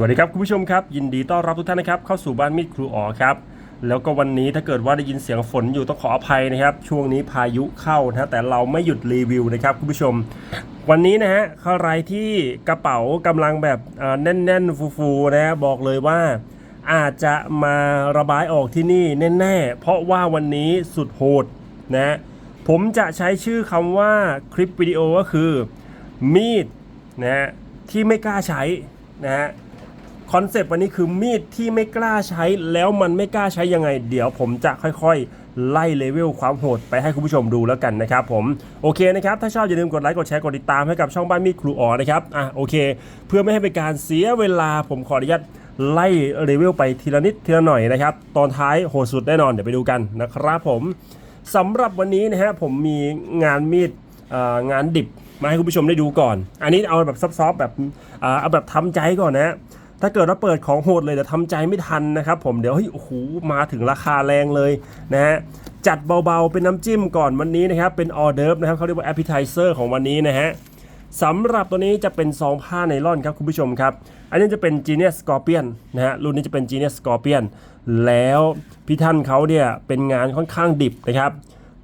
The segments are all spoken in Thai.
สวัสดีครับคุณผู้ชมครับ ยินดีต้อนรับทุกท่านนะครับเข้าสู่บ้านมีดครูอ๋อครับแล้วก็วันนี้ถ้าเกิดว่าได้ยินเสียงฝนอยู่ต้องขออภัยนะครับ ช่วงนี้พายุเข้านะแต่เราไม่หยุดรีวิวนะครับคุณผู้ชม วันนี้นะฮะใครที่กระเป๋ากำลังแบบอ่อแน่นๆฟูๆนะฮะบอกเลยว่าอาจจะมาระบายออกที่นี่แน่ๆ เพราะว่าวันนี้สุดโหดนะฮะผมจะใช้ชื่อคำว่าคลิปวิดีโอก็คือมีดนะฮะที่ไม่กล้าใช้นะฮะ คอนเซปต์วันนี้คือมีดที่ไม่กล้าใช้แล้วมันไม่กล้าใช้ยังไง เดี๋ยวผมจะค่อยๆ ไล่เลเวลความโหดไปให้คุณผู้ชมดูแล้วกันนะครับผมโอเคนะครับ ถ้าชอบอย่าลืมกดไลค์กดแชร์กดติดตามให้กับช่องบ้านมีดครูอ๋อนะครับอะโอเค เพื่อไม่ให้เป็นการเสียเวลาผมขออนุญาตไล่เลเวลไปทีละนิดทีละหน่อยนะครับ ตอนท้ายโหดสุดแน่นอนเดี๋ยวไปดูกันนะครับผมสำหรับวันนี้นะฮะผมมีงานมีดงานดิบมาให้คุณผู้ชมได้ดูก่อน อันนี้เอาแบบซอฟๆแบบเอาแบบทำใจก่อนนะ ถ้าเกิดว่าเปิดของโหดเลยเดี๋ยวทำใจไม่ทันนะครับผมเดี๋ยวเฮ้ยโอ้โหมาถึงราคาแรงเลยนะฮะจัดเบาๆเป็นน้ำจิ้มก่อนวันนี้นะครับเป็นออเดิร์ฟนะครับเขาเรียกว่าแอปเปิลไทเซอร์ของวันนี้นะฮะสำหรับตัวนี้จะเป็นซองผ้าไนล่อนครับคุณผู้ชมครับ อันนี้จะเป็น Genius Scorpion นะฮะรุ่นนี้จะเป็น Genius Scorpion แล้วพี่ท่านเขาเนี่ยเป็นงานค่อนข้างดิบนะครับ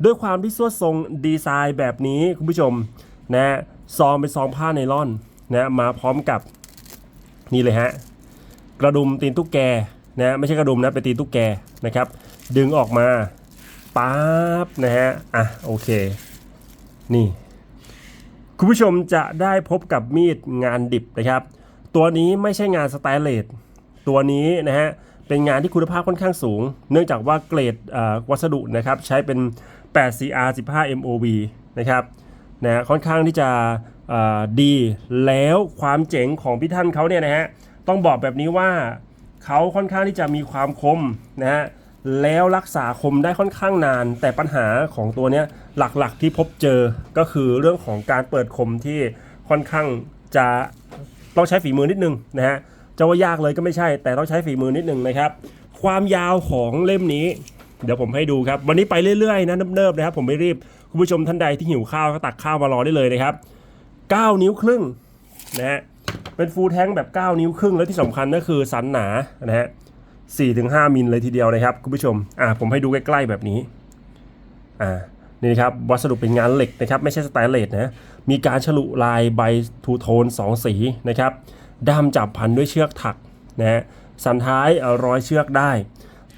ด้วยความที่สวดทรงดีไซน์แบบนี้คุณผู้ชมนะฮะซองเป็นซองผ้าไนล่อนนะมาพร้อมกับ นี่เลยฮะกระดุมตีนตุ๊กแกนะไม่ใช่กระดุมนะเป็นตีนตุ๊กแกนะครับ ดึงออกมาปั๊บนะฮะอะโอเค นี่ คุณผู้ชมจะได้พบกับมีดงานดิบนะครับ ตัวนี้ไม่ใช่งานสไตเลสตัวนี้นะฮะเป็นงานที่คุณภาพค่อนข้างสูง เนื่องจากว่าเกรดวัสดุนะครับ ใช้เป็น 8CR 15 MOV นะครับนะค่อนข้างที่จะ ดีแล้วความเจ๋งของพี่ท่านเขาเนี่ยนะฮะต้องบอกแบบนี้ว่าเขาค่อนข้างที่จะมีความคมนะฮะแล้วรักษาคมได้ค่อนข้างนาน แต่ปัญหาของตัวเนี้ยหลักๆที่พบเจอก็คือเรื่องของการเปิดคมที่ค่อนข้างจะต้องใช้ฝีมือนิดนึงนะฮะจะว่ายากเลยก็ไม่ใช่ แต่ต้องใช้ฝีมือนิดนึงนะครับ ความยาวของเล่มนี้ เดี๋ยวผมให้ดูครับ วันนี้ไปเรื่อยๆนะเนิบๆนะครับ ผมไม่รีบคุณผู้ชมท่านใดที่หิวข้าวก็ตักข้าวมารอได้เลยนะครับ 9 นิ้วครึ่งนะฮะเป็นฟูลแท้งแบบ 9 นิ้วครึ่ง แล้วที่สำคัญก็คือสันหนานะฮะ4-5มิลเลยทีเดียวนะครับคุณผู้ชมอ่าผมให้ดูใกล้ๆแบบนี้อ่านี่นะครับวัสดุเป็นงานเหล็กนะครับไม่ใช่สแตนเลสนะมีการฉลุลายใบทูโทน 2 สีนะครับด้ามจับพันด้วยเชือกถักนะฮะสันท้ายเอาร้อยเชือกได้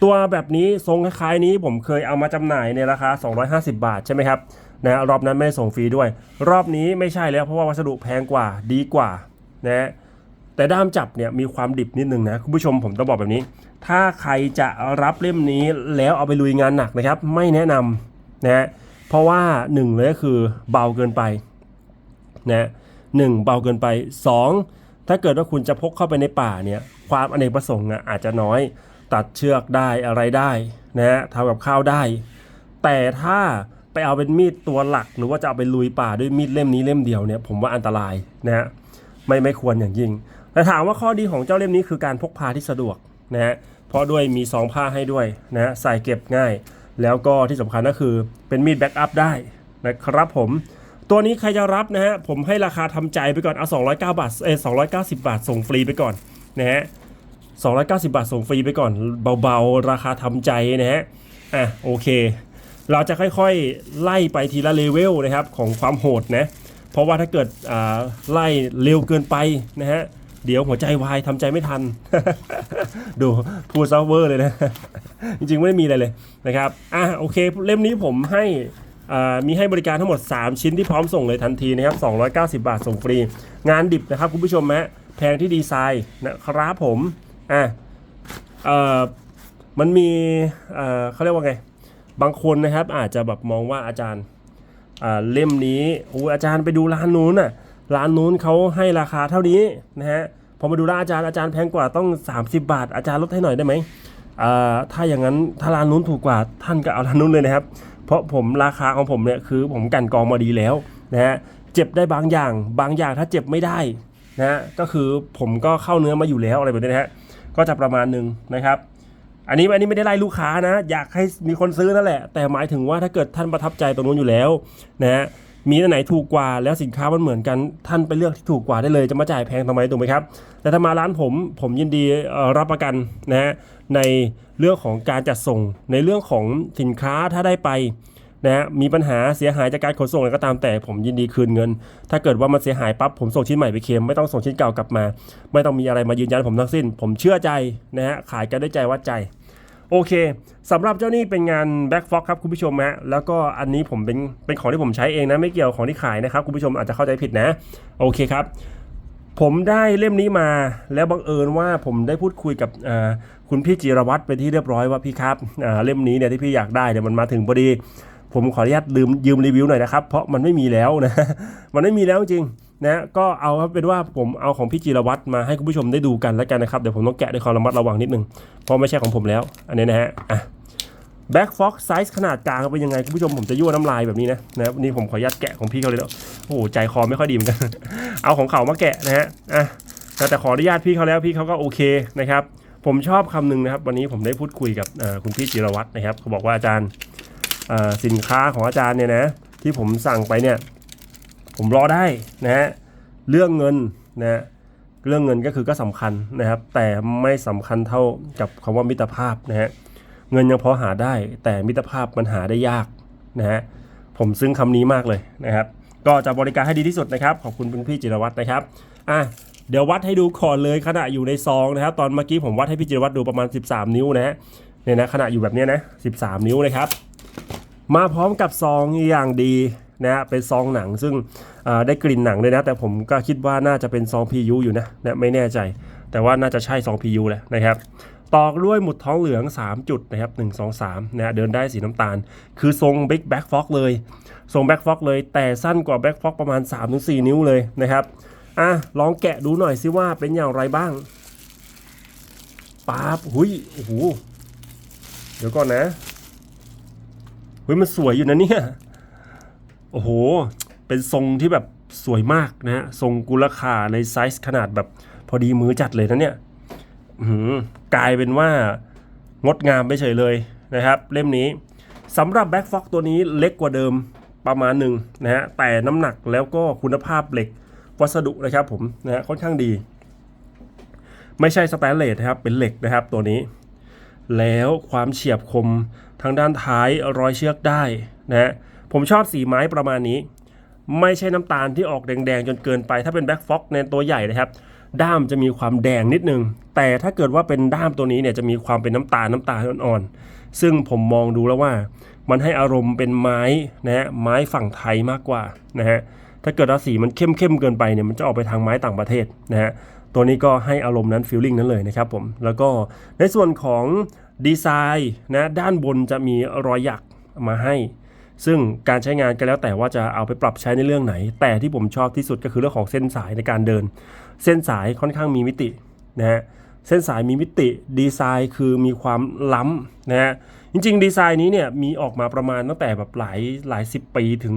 ตัวแบบนี้ทรงคล้ายๆนี้ผมเคยเอามาจำหน่ายในราคา 250 บาทใช่ไหมครับ นะรอบนั้นไม่ส่งฟรีด้วย รอบนี้ไม่ใช่แล้วเพราะว่าวัสดุแพงกว่าดีกว่านะแต่ด้ามจับเนี่ยมีความดิบนิดนึงนะคุณผู้ชมผมต้องบอกแบบนี้ ถ้าใครจะรับเล่มนี้แล้วเอาไปลุยงานหนักนะครับ ไม่แนะนำนะเพราะว่าหนึ่งเลยก็คือเบาเกินไปนะหนึ่งเบาเกินไปสองถ้าเกิดว่าคุณจะพกเข้าไปในป่าเนี่ยความอเนกประสงค์อะอาจจะน้อย ตัดเชือกได้อะไรได้นะฮะทำกับข้าวได้ แต่ถ้า ไปเอาเป็นมีดตัวหลัก หรือว่าจะเอาไปลุยป่าด้วยมีดเล่มนี้เล่มเดียวเนี่ยผมว่าอันตรายนะฮะไม่ไม่ควรอย่างยิ่งแต่ถามว่าข้อดีของเจ้าเล่มนี้คือการพกพาที่สะดวกนะฮะเพราะด้วยมีซองผ้าให้ด้วยนะฮะใส่เก็บง่าย แล้วก็ที่สำคัญก็คือเป็นมีดแบ็กอัพได้นะครับผมตัวนี้ใครจะรับนะฮะผมให้ราคาทำใจไปก่อนเอา209บาทเออ290 บาทส่งฟรีไปก่อนนะฮะ290 บาทส่งฟรีไปก่อนเบาๆ ราคาทำใจนะฮะอะโอเค เราจะค่อยๆไล่ไปทีละเลเวลนะครับของความโหดนะเพราะว่าถ้าเกิดไล่เร็วเกินไปนะฮะเดี๋ยวหัวใจวายทำใจไม่ทัน ดูพูดซัฟเวอร์เลยนะ จริงๆ ไม่ได้มีอะไรเลยนะครับ อะโอเค เล่มนี้ผมให้มีให้บริการทั้งหมด 3 ชิ้นที่พร้อมส่งเลยทันทีนะครับ 290 บาทส่งฟรี งานดิบนะครับคุณผู้ชมฮะแพงที่ดีไซน์นะครับผม อะอ่อมันมีเขาเรียกว่าไง บางคนนะครับอาจจะแบบมองว่าอาจารย์เล่มนี้โอ้อาจารย์ไปดูร้านนู้นน่ะร้านนู้นเขาให้ราคาเท่านี้นะฮะพอมาดูร้านอาจารย์อาจารย์แพงกว่าต้อง 30 บาท อาจารย์ลดให้หน่อยได้ไหมอ่าถ้าอย่างนั้นถ้าร้านนู้นถูกกว่าท่านก็เอาร้านนู้นเลยนะครับ เพราะผมราคาของผมเนี่ยคือผมกันกองมาดีแล้วนะฮะเจ็บได้บางอย่าง บางอย่างถ้าเจ็บไม่ได้นะฮะก็คือผมก็เข้าเนื้อมาอยู่แล้วอะไรแบบนี้นะฮะก็จะประมาณหนึ่งนะครับ อันนี้อันนี้ไม่ได้ไล่ลูกค้านะ อยากให้มีคนซื้อนั่นแหละ แต่หมายถึงว่าถ้าเกิดท่านประทับใจตรงนู้นอยู่แล้วนะฮะมีอันไหนถูกกว่าแล้วสินค้ามันเหมือนกันท่านไปเลือกที่ถูกกว่าได้เลยจะมาจ่ายแพงทำไมถูกไหมครับ แต่ถ้ามาร้านผมผมยินดีรับประกันนะฮะในเรื่องของการจัดส่งในเรื่องของสินค้าถ้าได้ไป นะมีปัญหาเสียหายจากการขนส่งอะไรก็ตามแต่ผมยินดีคืนเงิน ถ้าเกิดว่ามันเสียหายปั๊บผมส่งชิ้นใหม่ไปเคมไม่ต้องส่งชิ้นเก่ากลับมา ไม่ต้องมีอะไรมายืนยันผมทั้งสิ้น ผมเชื่อใจนะฮะขายกันด้วยใจวัดใจโอเคสำหรับเจ้านี่เป็นงาน Back Fox ครับคุณผู้ชมฮะแล้วก็อันนี้ผมเป็นเป็นของที่ผมใช้เองนะไม่เกี่ยวของที่ขายนะครับคุณผู้ชมอาจจะเข้าใจผิดนะโอเคครับ ผมได้เล่มนี้มาแล้วบังเอิญว่าผมได้พูดคุยกับคุณพี่จิรวัตรไปนที่เรียบร้อยว่าพี่ครับเล่มนี้เนี่ยที่พี่อยากได้เนี่ยมันมาถึงพอดี ผมขออนุญาตลืมยืมรีวิวหน่อยนะครับ เพราะมันไม่มีแล้วนะ มันไม่มีแล้วจริงนะก็เอาเป็นว่าผมเอาของพี่จิรวัตรมาให้คุณผู้ชมได้ดูกันแล้วกันนะครับ เดี๋ยวผมต้องแกะด้วยความระมัดระวังนิดนึง เพราะไม่ใช่ของผมแล้ว อันนี้นะฮะอะ Black Fox ไซส์ขนาดกลางเป็นยังไง คุณผู้ชมผมจะยั่วน้ำลายแบบนี้นะนะนี่ผมขออนุญาตแกะของพี่เขาเลยแล้วโอ้โหใจคอไม่ค่อยดีเหมือนกันเอาของเขามาแกะนะฮะอะแต่ขออนุญาตพี่เขาแล้วพี่เขาก็โอเคนะครับ ผมชอบคำหนึ่งนะครับ วันนี้ผมได้พูดคุยกับคุณพี่จิรวัตรนะครับเขาบอกว่าอาจารย์ สินค้าของอาจารย์เนี่ยนะที่ผมสั่งไปเนี่ยผมรอได้นะฮะเรื่องเงินนะเรื่องเงินก็คือก็สำคัญนะครับ แต่ไม่สำคัญเท่ากับคำว่ามิตรภาพนะฮะเงินยังพอหาได้ แต่มิตรภาพมันหาได้ยากนะฮะผมซึ้งคำนี้มากเลยนะครับ ก็จะบริการให้ดีที่สุดนะครับ ขอบคุณคุณพี่จิรวัตรนะครับอะเดี๋ยววัดให้ดูก่อนเลยขณะอยู่ในซองนะครับ ตอนเมื่อกี้ผมวัดให้พี่จิรวัตรดูประมาณ 13 นิ้วนะฮะเนี่ยนะขณะอยู่แบบนี้นะ13 นิ้วนะครับ มาพร้อมกับซองอย่างดีนะฮะเป็นซองหนังซึ่งได้กลิ่นหนังเลยนะ แต่ผมก็คิดว่าน่าจะเป็นซอง PU อยู่นะนะไม่แน่ใจ แต่ว่าน่าจะใช่ซอง PU แหละนะครับตอกด้วยหมุดท้องเหลือง 3 จุดนะครับ1 2 3นะเดินได้สีน้ำตาล คือทรง Big Back Fox เลย ทรง Back Fox เลย แต่สั้นกว่า Back Fox ประมาณ 3-4 นิ้วเลยนะครับอะลองแกะดูหน่อยสิว่าเป็นอย่างไรบ้างป๊าบหุยโอ้โหเดี๋ยวก่อนนะ เฮ้ยมันสวยอยู่นะเนี่ยโอ้โห เป็นทรงที่แบบสวยมากนะฮะทรงกุลคาในไซส์ขนาดแบบพอดีมือจัดเลยนะเนี่ยหือกลายเป็นว่างดงามไปเฉยเลยนะครับ เล่มนี้สำหรับแบ็ k ฟ็อกตัวนี้เล็กกว่าเดิมประมาณหนึ่งนะฮะแต่น้ำหนักแล้วก็คุณภาพเหล็กวัสดุนะครับผมนะฮะค่อนข้างดี ไม่ใช่สแตนเลสนะครับเป็นเหล็กนะครับตัวนี้ แล้วความเฉียบคมทางด้านท้ายรอยเชือกได้นะฮะผมชอบสีไม้ประมาณนี้ ไม่ใช่น้ำตาลที่ออกแดงๆ จนเกินไป ถ้าเป็นแบ็กฟ็อกในตัวใหญ่นะครับ ด้ามจะมีความแดงนิดนึง แต่ถ้าเกิดว่าเป็นด้ามตัวนี้เนี่ยจะมีความเป็นน้ำตาลน้ำตาลอ่อนๆ ซึ่งผมมองดูแล้วว่า มันให้อารมณ์เป็นไม้นะฮะไม้ฝั่งไทยมากกว่านะฮะถ้าเกิดว่าสีมันเข้มๆเกินไปเนี่ยมันจะออกไปทางไม้ต่างประเทศนะฮะ ตัวนี้ก็ให้อารมณ์นั้นฟีลลิ่งนั้นเลยนะครับผม แล้วก็ในส่วนของดีไซน์นะด้านบนจะมีรอยหยักมาให้ ซึ่งการใช้งานก็แล้วแต่ว่าจะเอาไปปรับใช้ในเรื่องไหน แต่ที่ผมชอบที่สุดก็คือเรื่องของเส้นสายในการเดิน เส้นสายค่อนข้างมีมิตินะฮะเส้นสายมีมิติดีไซน์คือมีความล้ำนะฮะจริงๆ ดีไซน์นี้เนี่ยมีออกมาประมาณตั้งแต่แบบหลายหลายสิบปีถึง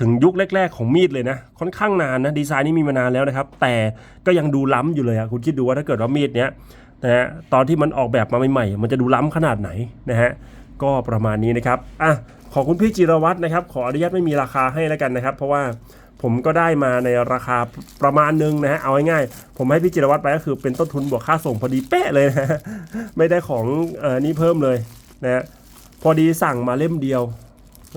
ถึงยุคแรก ๆ ของมีดเลยนะ ค่อนข้างนานนะดีไซน์นี้มีมานานแล้วนะครับ แต่ก็ยังดูล้ำอยู่เลยอะคุณคิดดูว่าถ้าเกิดว่ามีดเนี้ยนะฮะตอนที่มันออกแบบมาใหม่ๆมันจะดูล้ำขนาดไหนนะฮะก็ประมาณนี้นะครับอะขอบคุณพี่จิรวัตรนะครับ ขออนุญาตไม่มีราคาให้แล้วกันนะครับ เพราะว่าผมก็ได้มาในราคาประมาณนึงนะฮะ เอาง่ายๆ ผมให้พี่จิรวัตรไปก็คือเป็นต้นทุนบวกค่าส่งพอดีเป๊ะเลยนะฮะไม่ได้ของเอ่อนี่เพิ่มเลยนะฮะพอดีสั่งมาเล่มเดียว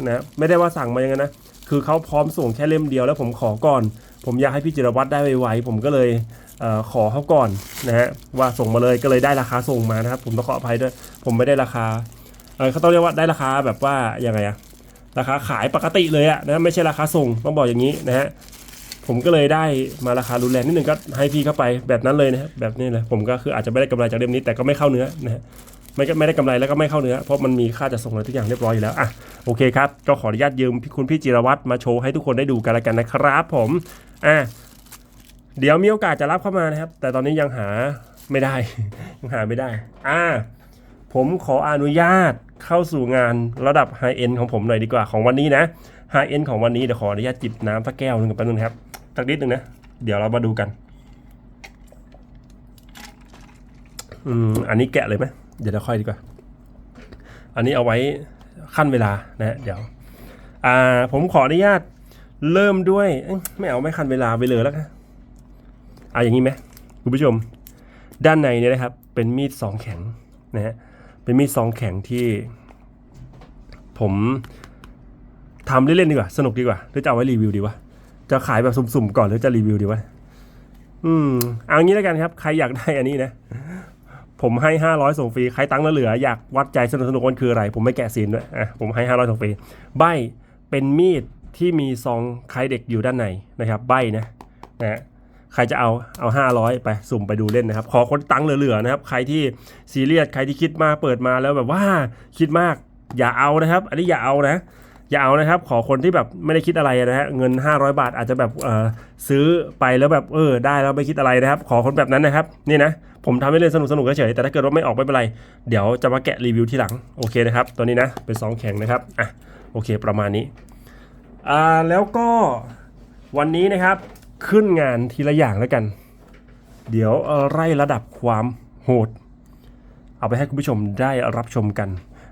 นะ ไม่ได้ว่าสั่งมาอย่างนั้นนะ คือเขาพร้อมส่งแค่เล่มเดียวแล้วผมขอก่อน ผมอยากให้พี่จิรวัตรได้ไวๆผมก็เลยเออขอเขาก่อนนะฮะว่าส่งมาเลยก็เลยได้ราคาส่งมานะครับ ผมต้องขออภัยด้วย ผมไม่ได้ราคาเออเขาต้องเรียกว่าได้ราคาแบบว่ายังไงอะราคาขายปกติเลยอะนะไม่ใช่ราคาส่งต้องบอกอย่างนี้นะฮะผมก็เลยได้มาราคารุนแรงนิดนึงก็ให้พี่เข้าไปแบบนั้นเลยนะแบบนี้เลยผมก็คืออาจจะไม่ได้กำไรจากเล่มนี้แต่ก็ไม่เข้าเนื้อนะฮะ ไม่ไม่ได้กำไรแล้วก็ไม่เข้าเนื้อ เพราะมันมีค่าจัดส่งอะไรทุกอย่างเรียบร้อยอยู่แล้วอะโอเคครับ ก็ขออนุญาตยืมพี่คุณพี่จิรวัตรมาโชว์ให้ทุกคนได้ดูกันล้วกันนะครับผมอะเดี๋ยวมีโอกาสจะรับเข้ามานะครับ แต่ตอนนี้ยังหาไม่ได้ ยังหาไม่ได้อะผมขออนุญาตเข้าสู่งานระดับไฮเอ็นของผมหน่อยดีกว่าของวันนี้นะไฮเอ็นของวันนี้เดี๋ยวขออนุญาตจิบน้ำสักแก้วหนึงกับแป๊บนึงนครับสักนิดหนึ่งนะ เดี๋ยวเรามาดูกัน อืม อันนี้แกะเลยไหม เดี๋ยวเราค่อยดีกว่า อันนี้เอาไว้ขั้นเวลานะเดี๋ยวอ่าผมขออนุญาตเริ่มด้วยไม่เอาไม่คันเวลาไปเลยแล้วกันเอาอย่างนี้ไหมคุณผู้ชม ด้านในเนี่ยนะครับ เป็นมีดสองแข็งนะฮะเป็นมีดสองแข็งที่ ผมทำเล่นๆดีกว่า สนุกดีกว่าหรือจะเอาไว้รีวิวดีวะจะขายแบบสุ่มๆก่อนหรือจะรีวิวดีวะอืมเอางี้แล้วกันครับ ใครอยากได้อันนี้นะ ผมให้ 500ส่งฟรี ใครตั้งแล้วเหลือ อยากวัดใจสนุกสนุกมันคืออะไร ผมไม่แกะซีนด้วยอะผมให้ 500ส่งฟรี ใบเป็นมีดที่มีซองคล้ายเด็กอยู่ด้านในนะครับ ใบนะนะใครจะเอาเอา 500 ไปสุ่มไปดูเล่นนะครับ ขอคนตั้งเหลือๆนะครับ ใครที่ซีเรียสใครที่คิดมากเปิดมาแล้วแบบว่าคิดมากอย่าเอานะครับ อันนี้อย่าเอานะอย่าเอานะครับ ขอคนที่แบบไม่ได้คิดอะไรนะฮะเงิน 500 บาทอาจจะแบบเออซื้อไปแล้วแบบเออได้แล้วไม่คิดอะไรนะครับ ขอคนแบบนั้นนะครับ นี่นะ ผมทำให้เล่นสนุกสนุกเฉยแต่ถ้าเกิดว่าไม่ออกไม่เป็นไร เดี๋ยวจะมาแกะรีวิวทีหลัง โอเคนะครับตัวนี้นะ เป็นซองแข็งนะครับ อะ โอเคประมาณนี้ อ่า แล้วก็วันนี้นะครับ ขึ้นงานทีละอย่างแล้วกัน เดี๋ยวไล่ระดับความโหด เอาไปให้คุณผู้ชมได้รับชมกัน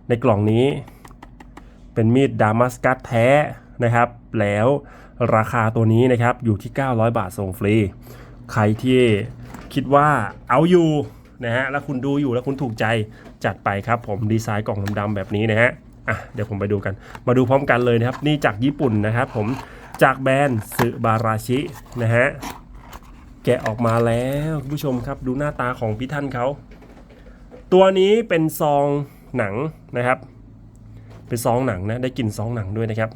ในกล่องนี้ เป็นมีดดามัสกัสแท้นะครับ แล้วราคาตัวนี้นะครับอยู่ที่ 900 บาทส่งฟรี ใครที่ คิดว่าเอาอยู่นะฮะแล้วคุณดูอยู่แล้วคุณถูกใจจัดไปครับผมดีไซน์กล่องดำๆแบบนี้นะฮะอะเดี๋ยวผมไปดูกัน มาดูพร้อมกันเลยนะครับ นี่จากญี่ปุ่นนะครับผมจากแบรนด์สึบาราชินะฮะแกะออกมาแล้วคุณผู้ชมครับดูหน้าตาของพี่ท่านเขา ตัวนี้เป็นซองหนังนะครับ เป็นซองหนังนะได้กลิ่นซองหนังด้วยนะครับ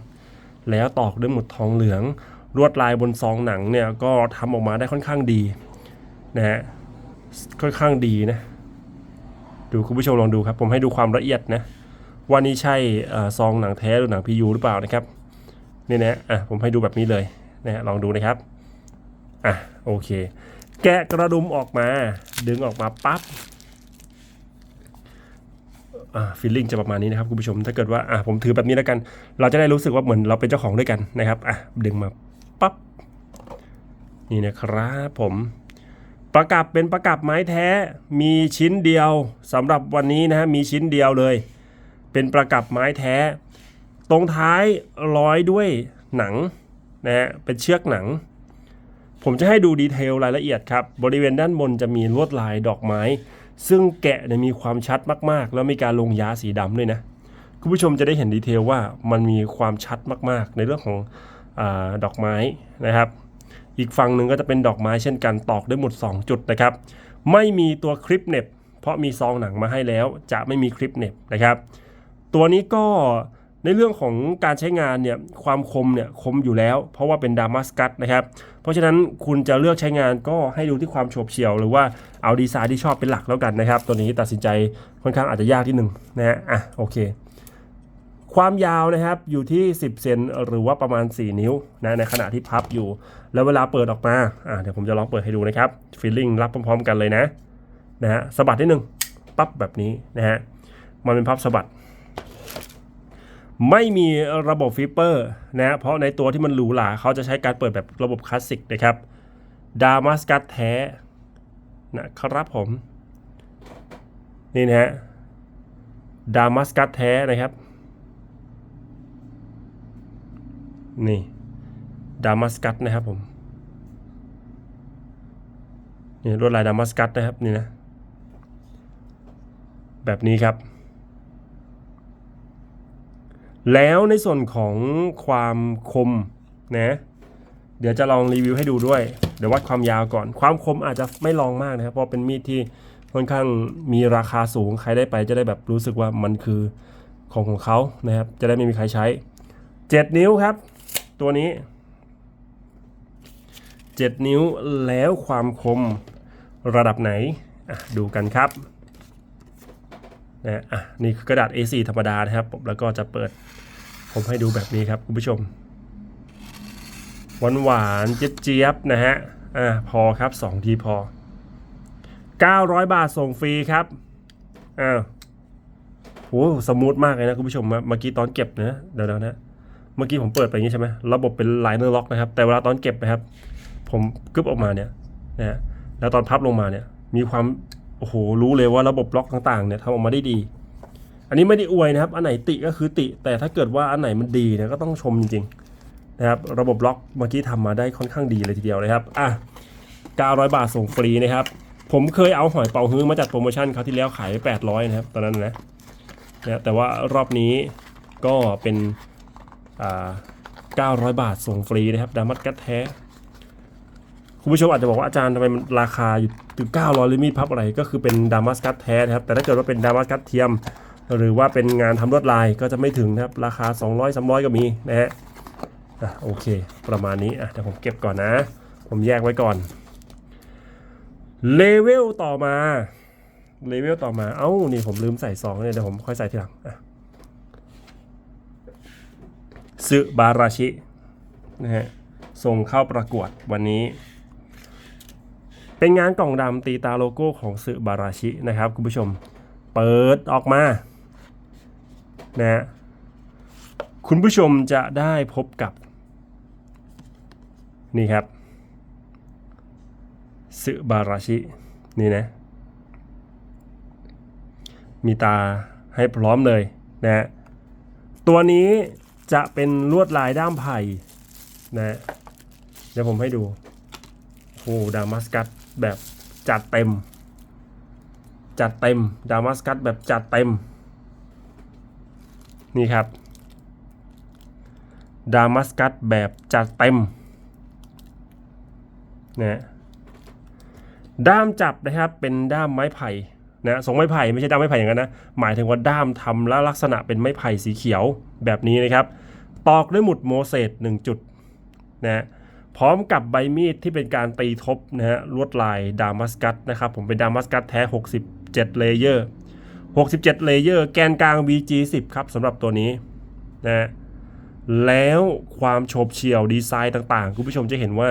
แล้วตอกด้วยหมุดทองเหลืองลวดลายบนซองหนังเนี่ยก็ทำออกมาได้ค่อนข้างดี นะฮะค่อนข้างดีนะ ดูคุณผู้ชมลองดูครับ ผมให้ดูความละเอียดนะว่านี่ใช่เอ่อซองหนังแท้หรือหนังพียูหรือเปล่านะครับนี่นะอะผมให้ดูแบบนี้เลยนะฮะลองดูนะครับอะโอเค แกะกระดุมออกมา ดึงออกมาปั๊บอ่าฟีลลิ่งจะประมาณนี้นะครับคุณผู้ชม ถ้าเกิดว่าอ่าผมถือแบบนี้แล้วกัน เราจะได้รู้สึกว่าเหมือนเราเป็นเจ้าของด้วยกันนะครับอะดึงมาปั๊บนี่นะครับผม ประกับเป็นประกับไม้แท้มีชิ้นเดียวสำหรับวันนี้นะฮะมีชิ้นเดียวเลย เป็นประกับไม้แท้ ตรงท้ายร้อยด้วยหนังนะฮะเป็นเชือกหนัง ผมจะให้ดูดีเทลรายละเอียดครับ บริเวณด้านบนจะมีลวดลายดอกไม้ ซึ่งแกะเนี่ยมีความชัดมากๆ แล้วมีการลงยาสีดำด้วยนะคุณผู้ชมจะได้เห็นดีเทลว่ามันมีความชัดมากๆ ในเรื่องของอดอกไม้นะครับ อีกฝั่งหนึ่งก็จะเป็นดอกไม้เช่นกันตอกได้หมด 2 จุดนะครับ ไม่มีตัวคลิปเน็บเพราะมีซองหนังมาให้แล้ว จะไม่มีคลิปเน็บนะครับ ตัวนี้ก็ในเรื่องของการใช้งานเนี่ยความคมเนี่ยคมอยู่แล้ว เพราะว่าเป็นดามัสกัสนะครับเพราะฉะนั้นคุณจะเลือกใช้งานก็ให้ดูที่ความโฉบเฉี่ยว หรือว่าเอาดีไซน์ที่ชอบเป็นหลักแล้วกันนะครับ ตัวนี้ตัดสินใจค่อนข้างอาจจะยากที่หนึ่งนะฮะอะโอเค ความยาวนะครับอยู่ที่ 10 เซนหรือว่าประมาณ 4 นิ้วนะในขณะที่พับอยู่ แล้วเวลาเปิดออกมาอะเดี๋ยวผมจะลองเปิดให้ดูนะครับฟีลลิ่งรับพร้อมๆกันเลยนะนะฮะสะบัดนิดนึงปั๊บแบบนี้นะฮะมันเป็นพับสะบัด ไม่มีระบบฟิปเปอร์นะฮะเพราะในตัวที่มันหรูหราเขาจะใช้การเปิดแบบระบบคลาสสิกนะครับดามัสกัสแท้นะครับผม นี่นะฮะดามัสกัสแท้นะครับ นี่ดามัสกัสนะครับผมนี่ลวดลายดามัสกัสนะครับนี่นะ แบบนี้ครับ แล้วในส่วนของความคมนะเดี๋ยวจะลองรีวิวให้ดูด้วย เดี๋ยววัดความยาวก่อน ความคมอาจจะไม่ลองมากนะครับ เพราะเป็นมีดที่ค่อนข้างมีราคาสูง ใครได้ไปจะได้แบบรู้สึกว่ามันคือของของเขานะครับ จะได้ไม่มีใครใช้ 7 นิ้วครับ ตัวนี้ 7 นิ้วแล้วความคมระดับไหนดูกันครับนะอะนี่คือกระดาษ A4 ธรรมดานะครับผมแล้วก็จะเปิดผมให้ดูแบบนี้ครับคุณผู้ชม หวานหวานๆเจี๊ยบๆนะฮะอะพอครับ 2 ทีพอ 900 บาทส่งฟรีครับอ้าวโหสมูทมากเลยนะคุณผู้ชมเมื่อกี้ตอนเก็บนะเดี๋ยวๆนะ มื่อกี้ผมเปิดไปอย่างนี้ใช่ไหมระบบเป็นไลเนอร์ล็อกนะครับ แต่เวลาตอนเก็บนะครับ ผมกึบออกมาเนี่ยนะฮะแล้วตอนพับลงมาเนี่ย มีความโอ้โหรู้เลยว่าระบบล็อกต่างๆเนี่ยทำออกมาได้ดี อันนี้ไม่ได้อวยนะครับ อันไหนติก็คือติ แต่ถ้าเกิดว่าอันไหนมันดีเนี่ยก็ต้องชมจริงๆนะครับระบบล็อกเมื่อกี้ทำมาได้ค่อนข้างดีเลยทีเดียวนะครับอะ900 บาทส่งฟรีนะครับ ผมเคยเอาหอยเป๋าฮื้อมาจัดโปรโมชั่นเขาที่แล้วขายไป800นะครับตอนนั้นนะนะแต่ว่ารอบนี้ก็เป็น 900 บาทส่งฟรีนะครับดามัดกัดแท้ คุณผู้ชมอาจจะบอกว่าอาจารย์ทำไมมันราคาอยู่ถึง 900หรือมีดพับอะไรก็คือเป็นดามัสกัสแท้นะครับ แต่ถ้าเกิดว่าเป็นดามัสกัสเทียม หรือว่าเป็นงานทำลวดลายก็จะไม่ถึงนะครับ ราคา 200 300 ก็มีนะฮะอะโอเค ประมาณนี้อะเดี๋ยวผมเก็บก่อนนะ ผมแยกไว้ก่อนเลเวลต่อมาเลเวลต่อมา เอ้า นี่ผมลืมใส่ซองเนี่ยเดี๋ยวผมค่อยใส่ทีหลังอะ ซึบาราชินะฮะส่งเข้าประกวดวันนี้ เป็นงานกล่องดำตีตาโลโก้ของสึบาราชินะครับคุณผู้ชมเปิดออกมานะฮะคุณผู้ชมจะได้พบกับ นี่ครับสึบาราชิ นี่นะ มีตาให้พร้อมเลยนะฮะตัวนี้ จะเป็นลวดลายด้ามไผ่นะฮะเดี๋ยวผมให้ดูโอ้ดามัสกัสแบบจัดเต็ม จัดเต็มดามัสกัสแบบจัดเต็ม นี่ครับดามัสกัสแบบจัดเต็มนะด้ามจับนะครับเป็นด้ามไม้ไผ่นะทรงไม้ไผ่ไม่ใช่ด้ามไม้ไผ่อย่างนั้นนะหมายถึงว่าด้ามทำแล้วลักษณะเป็นไม้ไผ่สีเขียวแบบนี้นะครับ ตอกด้วยหมุดโมเสสหนึ่งจุดนะพร้อมกับใบมีดที่เป็นการตีทบนะฮะลวดลายดามัสกัสนะครับ ผมเป็นดามัสกัสแท้ 67 เลเยอร์ 67 เลเยอร์ แกนกลาง VG10 ครับสำหรับตัวนี้นะฮะแล้วความโฉบเฉี่ยวดีไซน์ต่างๆ คุณผู้ชมจะเห็นว่า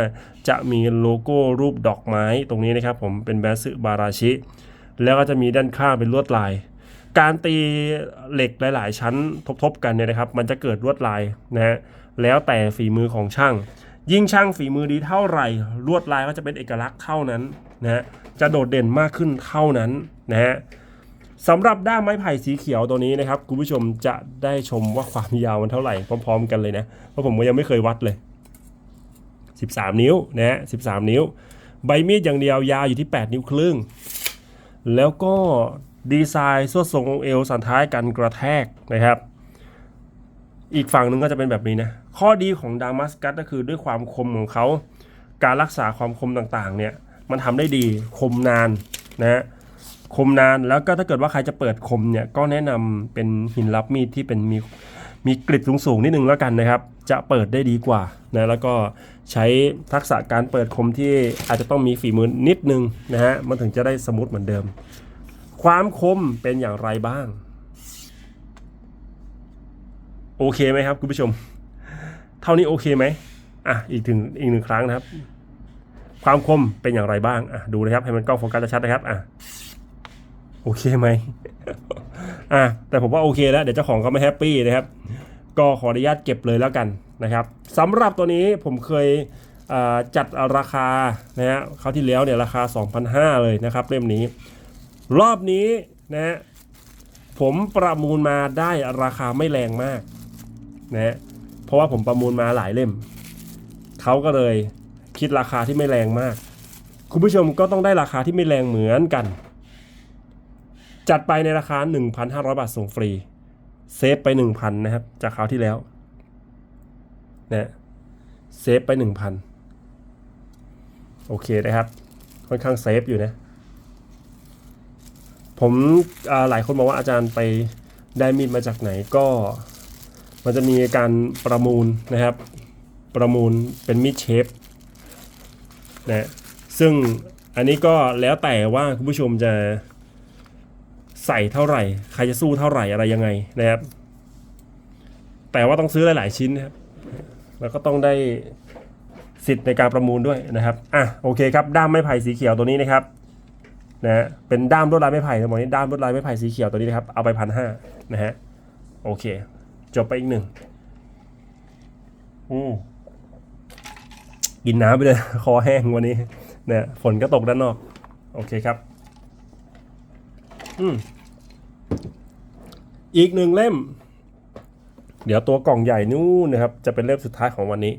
จะมีโลโก้รูปดอกไม้ตรงนี้นะครับผมเป็นแบรนด์ซึบาราชิ แล้วก็จะมีด้านข้างเป็นลวดลาย การตีเหล็กหลาย ๆ ชั้นทบๆกันเนี่ยนะครับ มันจะเกิดลวดลายนะฮะแล้วแต่ฝีมือของช่าง ยิ่งช่างฝีมือดีเท่าไหร่ลวดลายก็จะเป็นเอกลักษณ์เท่านั้นนะฮะจะโดดเด่นมากขึ้นเท่านั้นนะฮะสำหรับด้ามไม้ไผ่สีเขียวตัวนี้นะครับคุณผู้ชมจะได้ชมว่าความยาวมันเท่าไหร่พร้อม ๆ กันเลยนะเพราะผมก็ยังไม่เคยวัดเลย 13 นิ้วนะฮะ13 นิ้ว ใบมีดอย่างเดียวยาวอยู่ที่ 8 นิ้วครึ่งแล้วก็ ดีไซน์สวดทรงองเอวสันท้ายกันกระแทกนะครับ อีกฝั่งหนึ่งก็จะเป็นแบบนี้นะ ข้อดีของดามัสกัสก็คือด้วยความคมของเขา การรักษาความคมต่างๆ เนี่ยมันทำได้ดีคมนานนะฮะคมนานแล้วก็ถ้าเกิดว่าใครจะเปิดคมเนี่ยก็แนะนำเป็นหินรับมีดที่เป็นมีมีกริดสูงๆนิดนึงแล้วกันนะครับ จะเปิดได้ดีกว่านะแล้วก็ใช้ทักษะการเปิดคมที่อาจจะต้องมีฝีมือนิดนึงนะฮะมันถึงจะได้สมูทเหมือนเดิม ความคมเป็นอย่างไรบ้าง โอเคไหมครับคุณผู้ชม เท่านี้โอเคไหมอะอีกถึงอีกหนึ่งครั้งนะครับ ความคมเป็นอย่างไรบ้างอะดูนะครับให้มันกล้องโฟกัสชัดนะครับอะโอเคไหมอะแต่ผมว่าโอเคแล้วเดี๋ยวเจ้าของเขาไม่แฮปปี้นะครับ ก็ขออนุญาตเก็บเลยแล้วกันนะครับสำหรับตัวนี้ผมเคยจัดราคานะฮะคราวที่แล้วเนี่ยราคา 2,500 เลยนะครับเล่มนี้ รอบนี้นะฮะผมประมูลมาได้ราคาไม่แรงมากนะฮะเพราะว่าผมประมูลมาหลายเล่มเขาก็เลยคิดราคาที่ไม่แรงมาก คุณผู้ชมก็ต้องได้ราคาที่ไม่แรงเหมือนกัน จัดไปในราคา 1,500 บาทส่งฟรี เซฟไป 1,000 นะครับ จากคราวที่แล้วนะเซฟไป 1,000 โอเคนะครับ ค่อนข้างเซฟอยู่นะ ผมหลายคนบอกว่าอาจารย์ไปได้มีดมาจากไหนก็ มันจะมีการประมูลนะครับ ประมูลเป็นมีดเชฟนะซึ่งอันนี้ก็แล้วแต่ว่าคุณผู้ชมจะใส่เท่าไหร่ ใครจะสู้เท่าไหร่อะไรยังไงนะครับ แต่ว่าต้องซื้อหลาย ๆ ชิ้นนะครับ แล้วก็ต้องได้สิทธิ์ในการประมูลด้วยนะครับ อะโอเคครับ ด้ามไม้ไผ่สีเขียวตัวนี้นะครับ นะฮะเป็นด้ามลวดลายไม้ไผ่นะบอกนี้ด้ามลวดลายไม้ไผ่สีเขียวตัวนี้นะครับเอาไปพันห้านะฮะโอเค จบไปอีกหนึ่งอืมกินน้ำไปเลย คอแห้งวันนี้นี่ฝนก็ตกด้านนอก โอเคครับ อืมอีกหนึ่งเล่ม เดี๋ยวตัวกล่องใหญ่นู่นนะครับ จะเป็นเล่มสุดท้ายของวันนี้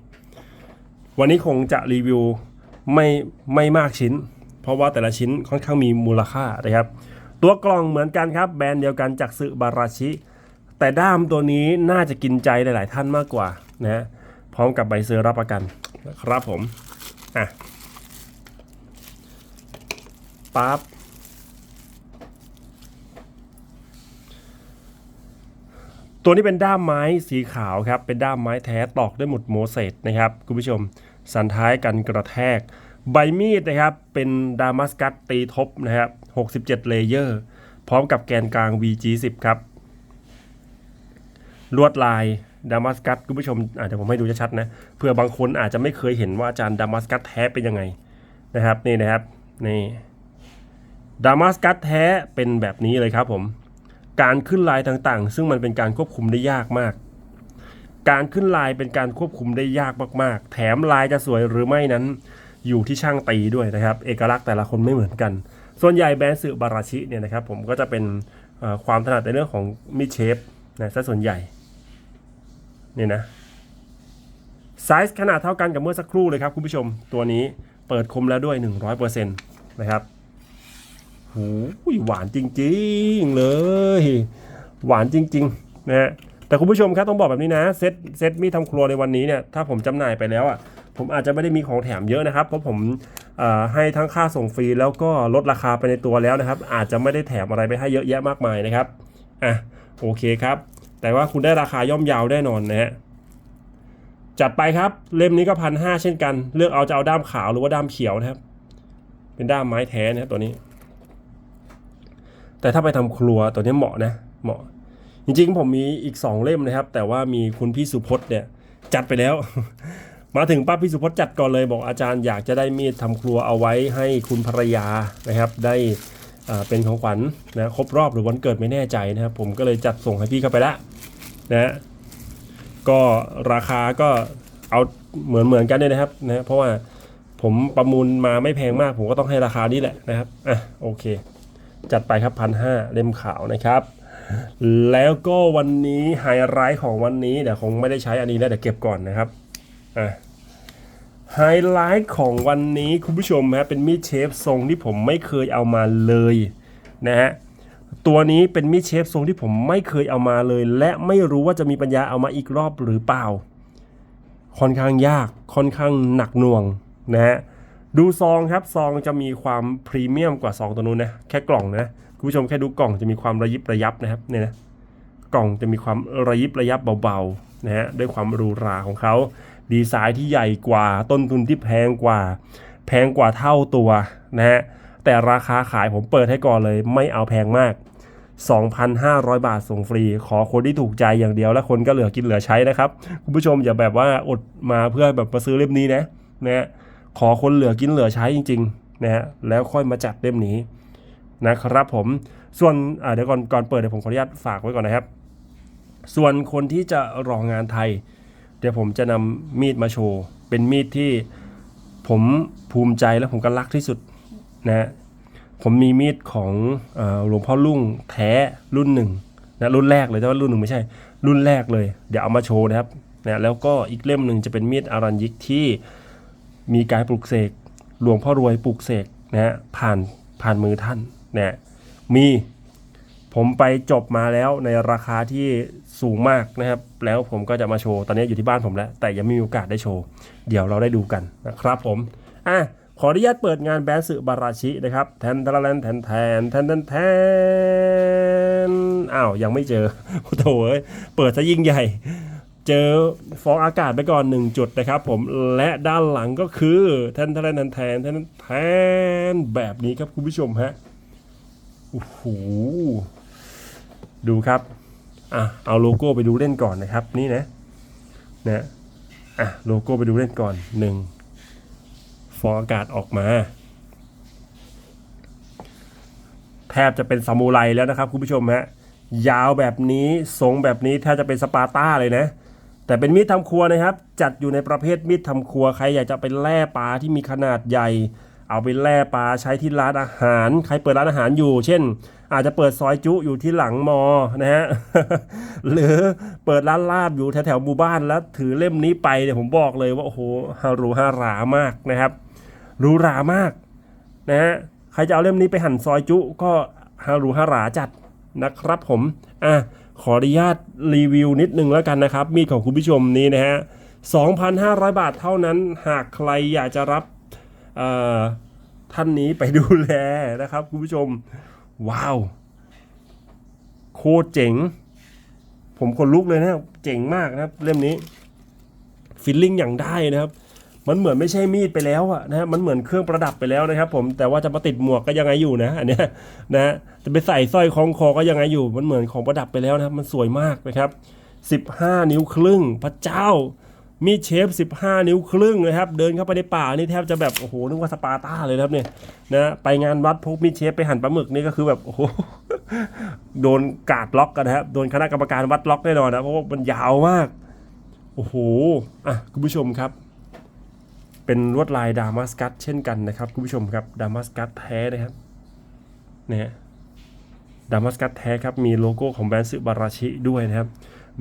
วันนี้คงจะรีวิวไม่ไม่มากชิ้น เพราะว่าแต่ละชิ้นค่อนข้างมีมูลค่านะครับ ตัวกล่องเหมือนกันครับ แบรนด์เดียวกันจากสึบาราชิ แต่ด้ามตัวนี้น่าจะกินใจหลาย ๆ ท่านมากกว่านะฮะพร้อมกับใบเซอร์รับประกันนะครับผมอะปั๊บตัวนี้เป็นด้ามไม้สีขาวครับ เป็นด้ามไม้แท้ตอกด้วยหมุดโมเสสนะครับคุณผู้ชม สันท้ายกันกระแทก ใบมีดนะครับ เป็นดามัสกัสตีทบนะครับ 67 เลเยอร์ พร้อมกับแกนกลาง VG10 ครับ ลวดลายดามัสกัสคุณผู้ชมอาจจะผมให้ดูชัดๆนะเพื่อบางคนอาจจะไม่เคยเห็นว่าอาจารย์ดามัสกัสแท้เป็นยังไงนะครับนี่นะครับนี่ดามัสกัสแท้เป็นแบบนี้เลยครับผม การขึ้นลายต่างๆ ซึ่งมันเป็นการควบคุมได้ยากมาก การขึ้นลายเป็นการควบคุมได้ยากมากๆ แถมลายจะสวยหรือไม่นั้น อยู่ที่ช่างตีด้วยนะครับ เอกลักษณ์แต่ละคนไม่เหมือนกัน ส่วนใหญ่แบรนด์สึบาราชิเนี่ยนะครับผมก็จะเป็นความถนัดในเรื่องของมิดเชฟนะซะส่วนใหญ่เนี่ยนะไซส์ขนาดเท่ากันกับเมื่อสักครู่เลยครับคุณผู้ชมตัวนี้เปิดคมแล้วด้วย 100%นะครับหูหวานจริงๆเลย หวานจริงๆนะฮะแต่คุณผู้ชมครับต้องบอกแบบนี้นะเซตเซตมีดทำครัวในวันนี้เนี่ยถ้าผมจำหน่ายไปแล้วอะ ผมอาจจะไม่ได้มีของแถมเยอะนะครับ เพราะผมให้ทั้งค่าส่งฟรีแล้วก็ลดราคาไปในตัวแล้วนะครับ อาจจะไม่ได้แถมอะไรไปให้เยอะแยะมากมายนะครับอะโอเคครับ แต่ว่าคุณได้ราคาย่อมเยาวแน่นอนนะฮะจัดไปครับเล่มนี้ก็พันห้าเช่นกัน เลือกเอาจะเอาด้ามขาวหรือว่าด้ามเขียวนะครับ เป็นด้ามไม้แท้นะครับตัวนี้ แต่ถ้าไปทำครัวตัวนี้เหมาะนะเหมาะ จริงๆผมมีอีก 2 เล่มนะครับ แต่ว่ามีคุณพี่สุพจน์เนี่ย จัดไปแล้ว มาถึงป้าพี่สุพจน์จัดก่อนเลยบอกอาจารย์อยากจะได้มีดทำครัวเอาไว้ให้คุณภรรยานะครับ ได้เป็นของขวัญนะครบรอบหรือวันเกิดไม่แน่ใจนะครับ ผมก็เลยจัดส่งให้พี่เข้าไปล้วนะก็ราคาก็เอาเหมือนเหมือนกันเลยนะครับนะเพราะว่าผมประมูลมาไม่แพงมาก ผมก็ต้องให้ราคานี้แหละนะครับอะโอเค จัดไปครับพันห้าเล่มขาวนะครับ แล้วก็วันนี้ไฮไลท์ของวันนี้เดี๋ยวคงไม่ได้ใช้อันนี้แล้วเดี๋ยวเก็บก่อนนะครับ อะไฮไลท์ของวันนี้คุณผู้ชมฮะเป็นมีดเชฟทรงที่ผมไม่เคยเอามาเลยนะฮะตัวนี้เป็นมีดเชฟทรงที่ผมไม่เคยเอามาเลย และไม่รู้ว่าจะมีปัญญาเอามาอีกรอบหรือเปล่า ค่อนข้างยากค่อนข้างหนักหน่วงนะฮะดูซองครับซองจะมีความพรีเมียมกว่าซองตัวนู้นนะแค่กล่องนะคุณผู้ชมแค่ดูกล่องจะมีความระยิบระยับนะครับเนี่ยนะกล่องจะมีความระยิบระยับเบาๆนะฮะด้วยความรูราของเขา ดีไซน์ที่ใหญ่กว่า ต้นทุนที่แพงกว่า แพงกว่าเท่าตัวนะฮะแต่ราคาขายผมเปิดให้ก่อนเลย ไม่เอาแพงมาก 2,500 บาทส่งฟรี ขอคนที่ถูกใจอย่างเดียว และคนก็เหลือกินเหลือใช้นะครับ คุณผู้ชมอย่าแบบว่าอดมาเพื่อแบบมาซื้อเล่มนี้นะนะฮะขอคนเหลือกินเหลือใช้จริงๆนะฮะแล้วค่อยมาจัดเล่มนี้นะครับผมส่วนเดี๋ยวก่อนก่อนเปิดเดี๋ยวผมขออนุญาตฝากไว้ก่อนนะครับ ส่วนคนที่จะรองานไทย เดี๋ยวผมจะนำมีดมาโชว์ เป็นมีดที่ผมภูมิใจและผมก็รักที่สุดนะ ผมมีมีดของหลวงพ่อลุ่งแท้รุ่นหนึ่งนะรุ่นแรกเลยแต่ว่ารุ่นหนึ่งไม่ใช่ รุ่นแรกเลย เดี๋ยวเอามาโชว์นะครับนะแล้วก็อีกเล่มหนึ่งจะเป็นมีดอารัญยิกที่มีการปลูกเสกหลวงพ่อรวยปลูกเสกนะผ่านผ่านมือท่านนะมีผมไปจบมาแล้วในราคาที่ สูงมากนะครับ แล้วผมก็จะมาโชว์ ตอนนี้อยู่ที่บ้านผมแล้ว แต่ยังไม่มีโอกาสได้โชว์ เดี๋ยวเราได้ดูกันนะครับผม อะ ขออนุญาตเปิดงานแบนด์สึบาราชินะครับ แทนทะแลนแทนแทนแทนแทนแทนอ้าว ยังไม่เจอโอ้โถเอ้ย เปิดซะยิ่งใหญ่ เจอฟองอากาศไปก่อนหนึ่งจุดนะครับผม และด้านหลังก็คือแทนทะแลนแทนแทนแทนแทนแบบนี้ครับคุณผู้ชมฮะ โอ้โห ดูครับ อะเอาโลโก้ไปดูเล่นก่อนนะครับ นี่นะนะอะโลโก้ไปดูเล่นก่อนหนึ่งฟองอากาศออกมา แทบจะเป็นซามูไรแล้วนะครับคุณผู้ชมฮะยาวแบบนี้ทรงแบบนี้แทบจะเป็นสปาร์ต้าเลยนะ แต่เป็นมีดทำครัวนะครับ จัดอยู่ในประเภทมีดทำครัวใครอยากจะไปแล่ปลาที่มีขนาดใหญ่ เอาไปแล่ปลาใช้ที่ร้านอาหาร ใครเปิดร้านอาหารอยู่ เช่น อาจจะเปิดซอยจุอยู่ที่หลังมอนะฮะหรือเปิดร้านลาบอยู่แถวๆหมู่บ้านแล้วถือเล่มนี้ไปเนี่ยผมบอกเลยว่าโอ้โหฮารุฮารามากนะครับรูรามากนะฮะใครจะเอาเล่มนี้ไปหั่นซอยจุก็ฮารุฮาราจัดนะครับผมอะขออนุญาตรีวิวนิดนึงแล้วกันนะครับ มีดของคุณผู้ชมนี้นะฮะ 2,500 บาทเท่านั้น หากใครอยากจะรับ ท่านนี้ไปดูแลนะครับคุณผู้ชม ว้าว โคตรเจ๋ง ผมขนลุกเลยนะครับเจ๋งมากนะครับเล่มนี้ฟิลลิ่งอย่างได้นะครับ มันเหมือนไม่ใช่มีดไปแล้วอะนะฮะมันเหมือนเครื่องประดับไปแล้วนะครับ ผมแต่ว่าจะมาติดหมวกก็ยังไงอยู่นะอันเนี้ยนะฮะจะไปใส่สร้อยคล้องคอก็ยังไงอยู่ มันเหมือนของประดับไปแล้วนะครับ มันสวยมากนะครับ 15 นิ้วครึ่งพระเจ้า มีเชฟ 15 นิ้วครึ่งนะครับ เดินเข้าไปในป่านี่แทบจะแบบโอ้โหนึกว่าสปาร์ตาเลยครับเนี่ยนะไปงานวัดพกมีเชฟไปหั่นปลาหมึกนี่ก็คือแบบโอ้โหโดนกาดล็อกกันนะครับโดนคณะกรรมการวัดล็อกแน่นอนนะเพราะว่ามันยาวมากโอ้โหอะคุณผู้ชมครับ เป็นลวดลายดามัสกัสเช่นกันนะครับคุณผู้ชมครับดามัสกัสแท้นะครับเนะฮะดามัสกัสแท้ครับมีโลโก้ของแบรนด์ซึบาราชิด้วยนะครับ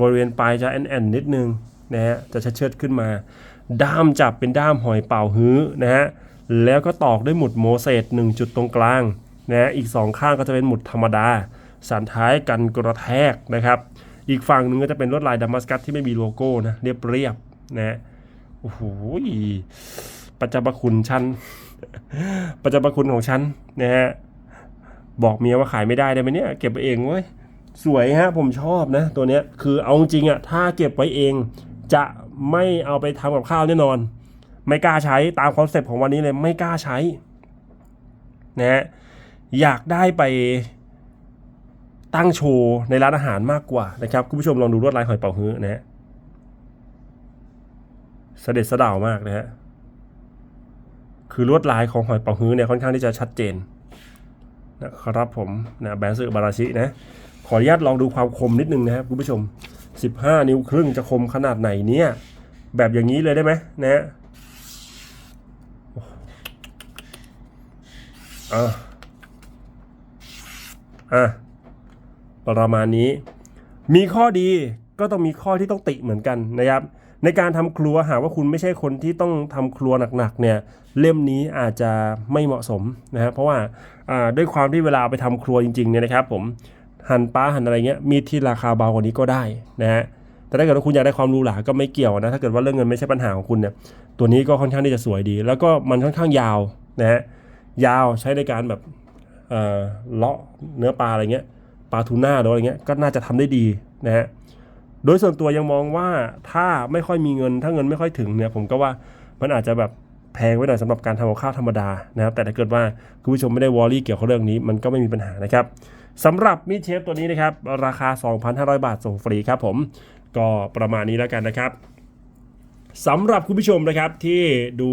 บริเวณปลายจะแอนๆนิดนึง นะฮะจะเชิดขึ้นมา ด้ามจับเป็นด้ามหอยเป่าฮื้อนะฮะแล้วก็ตอกด้วยหมุดโมเสสหนึ่งจุดตรงกลางนะฮะอีกสองข้างก็จะเป็นหมุดธรรมดา สันท้ายกันกระแทกนะครับ อีกฝั่งหนึ่งก็จะเป็นลวดลายดามัสกัสที่ไม่มีโลโก้นะเรียบๆนะฮะโอ้โหประจับประคุณชั้นประจับประคุณของฉันนะฮะบอกเมียว่าขายไม่ได้ได้ไหมเนี่ยเก็บไปเองเว้ยสวยฮะผมชอบนะ ตัวเนี้ยคือเอาจริงอะถ้าเก็บไว้เอง จะไม่เอาไปทำกับข้าวแน่นอน ไม่กล้าใช้ตามคอนเซปต์ของวันนี้เลยไม่กล้าใช้นะฮะอยากได้ไปตั้งโชว์ในร้านอาหารมากกว่านะครับคุณผู้ชมลองดูลวดลายหอยเป๋าฮื้อนะฮะเสด็จสะเดาวมากนะฮะคือลวดลายของหอยเป๋าฮื้อเนี่ยค่อนข้างที่จะชัดเจนนะครับผมนะแบรนด์ซึบาราชินะขออนุญาตลองดูความคมนิดนึงนะครับคุณผู้ชม 15 นิ้วครึ่งจะคมขนาดไหนเนี่ย แบบอย่างนี้เลยได้ไหมนะฮะอะอะประมาณนี้ มีข้อดีก็ต้องมีข้อที่ต้องติเหมือนกันนะครับ ในการทำครัวหากว่าคุณไม่ใช่คนที่ต้องทำครัวหนักๆเนี่ยเล่มนี้อาจจะไม่เหมาะสมนะครับเพราะว่าอ่าด้วยความที่เวลาเอาไปทำครัวจริงๆเนี่ยนะครับผม หั่นปลาหั่นอะไรเงี้ยมีดที่ราคาเบากว่านี้ก็ได้นะฮะแต่ถ้าเกิดว่าคุณอยากได้ความรู้หราก็ไม่เกี่ยวนะถ้าเกิดว่าเรื่องเงินไม่ใช่ปัญหาของคุณเนี่ยตัวนี้ก็ค่อนข้างที่จะสวยดี แล้วก็มันค่อนข้างยาวนะฮะยาวใช้ในการแบบเอ่อเลาะเนื้อปลาอะไรเงี้ยปลาทูน่าหรืออะไรเงี้ยก็น่าจะทำได้ดีนะฮะโดยส่วนตัวยังมองว่าถ้าไม่ค่อยมีเงินถ้าเงินไม่ค่อยถึงเนี่ยผมก็ว่ามันอาจจะแบบแพงไว้หน่อยสำหรับการทำกับข้าวธรรมดานะครับแต่ถ้าเกิดว่าคุณผู้ชมไม่ได้วอรี่เกี่ยวกับเรื่องนี้มันก็ไม่มีปัญหานะครับ สำหรับมีดเชฟตัวนี้นะครับ ราคา 2,500 บาทส่งฟรีครับผม ก็ประมาณนี้แล้วกันนะครับสำหรับคุณผู้ชมนะครับที่ดู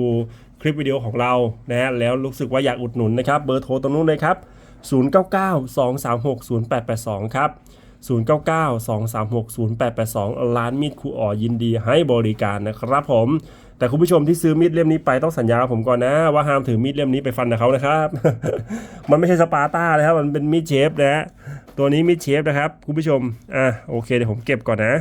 คลิปวิดีโอของเรานะฮะแล้วรู้สึกว่าอยากอุดหนุนนะครับ เบอร์โทรตรงนู้นเลยครับ 0992360882 ครับ 0992360882 ร้านมีดครูอ๋อยินดีให้บริการนะครับผม แต่คุณผู้ชมที่ซื้อมีดเล่มนี้ไปต้องสัญญาผมก่อนนะ ว่าห้ามถือมีดเล่มนี้ไปฟันกับเขานะครับ มันไม่ใช่สปาร์ต้านะครับ มันเป็นมีดเชฟนะ ตัวนี้มีดเชฟนะครับ คุณผู้ชมอะโอเคเดี๋ยวผมเก็บก่อนนะ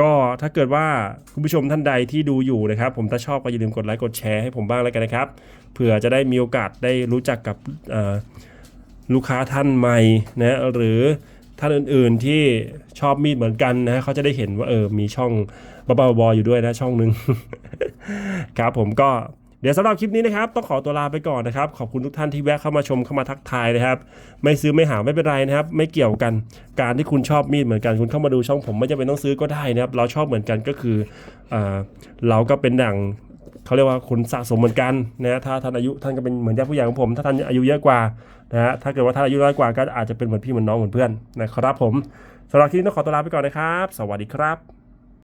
ก็ถ้าเกิดว่าคุณผู้ชมท่านใดที่ดูอยู่นะครับ ผมถ้าชอบก็อย่าลืมกดไลค์กดแชร์ให้ผมบ้างแล้วกันนะครับเผื่อจะได้มีโอกาสได้รู้จักกับลูกค้าท่านใหม่นะหรือท่านอื่นๆที่ชอบมีดเหมือนกันนะเขาจะได้เห็นว่าเออมีช่อง บ้าๆบออยู่ด้วยนะช่องหนึ่งครับผมก็เดี๋ยวสำหรับคลิปนี้นะครับต้องขอตัวลาไปก่อนนะครับ ขอบคุณทุกท่านที่แวะเข้ามาชมเข้ามาทักทายนะครับ ไม่ซื้อไม่หาไม่เป็นไรนะครับ ไม่เกี่ยวกันการที่คุณชอบมีดเหมือนกันคุณเข้ามาดูช่องผมไม่จำเป็นต้องซื้อก็ได้นะครับ เราชอบเหมือนกันก็คืออ่าเราก็เป็นดั่งเขาเรียกว่าคนสะสมเหมือนกันนะฮะถ้าท่านอายุท่านก็เป็นเหมือนญาติผู้ใหญ่ของผม ถ้าท่านอายุเยอะกว่านะฮะถ้าเกิดว่าท่านอายุน้อยกว่าก็อาจจะเป็นเหมือนพี่เหมือนน้องเหมือนเพื่อนนะครับผมสำหรับคลิปนี้ต้องขอตัวลาไปก่อนนะครับ สวัสดีครับ